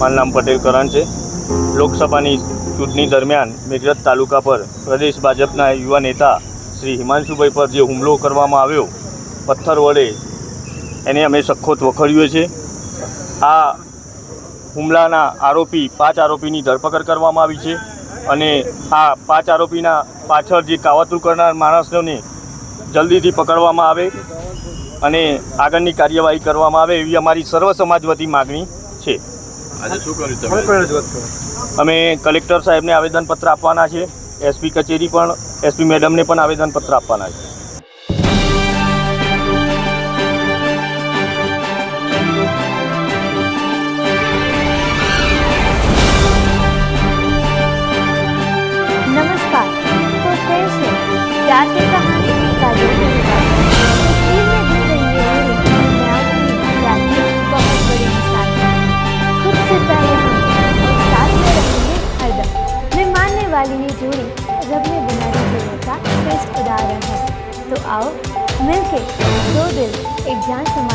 મારું નામ પટેલ કરણ છે. લોકસભાની ચૂંટણી દરમિયાન મેઘરજ તાલુકા પર પ્રદેશ ભાજપના યુવા નેતા શ્રી હિમાંશુભાઈ પર જે હુમલો કરવામાં આવ્યો, પથ્થર વડે એને અમે સખોત વખોડ્યો છે. આ હુમલાના આરોપી પાંચ આરોપીની ધરપકડ કરવામાં આવી છે અને આ પાંચ આરોપીના પાછળ જે કાવતરું કરનાર માણસોને જલ્દીથી પકડવામાં આવે અને આગળની કાર્યવાહી કરવામાં આવે એવી અમારી સર્વ સમાજ વતી માગણી છે. અમે કલેક્ટર સાહેબને આવેદનપત્ર આપવાના છે. એસપી કચેરી પણ એસપી મેડમને પણ આવેદનપત્ર આપવાના છે. मैं मानने वाली ये जोड़ी रब ने बनाई जोड़ों का श्रेष्ठ उदाहरण है तो आओ मिलके दो दिल एक जान समान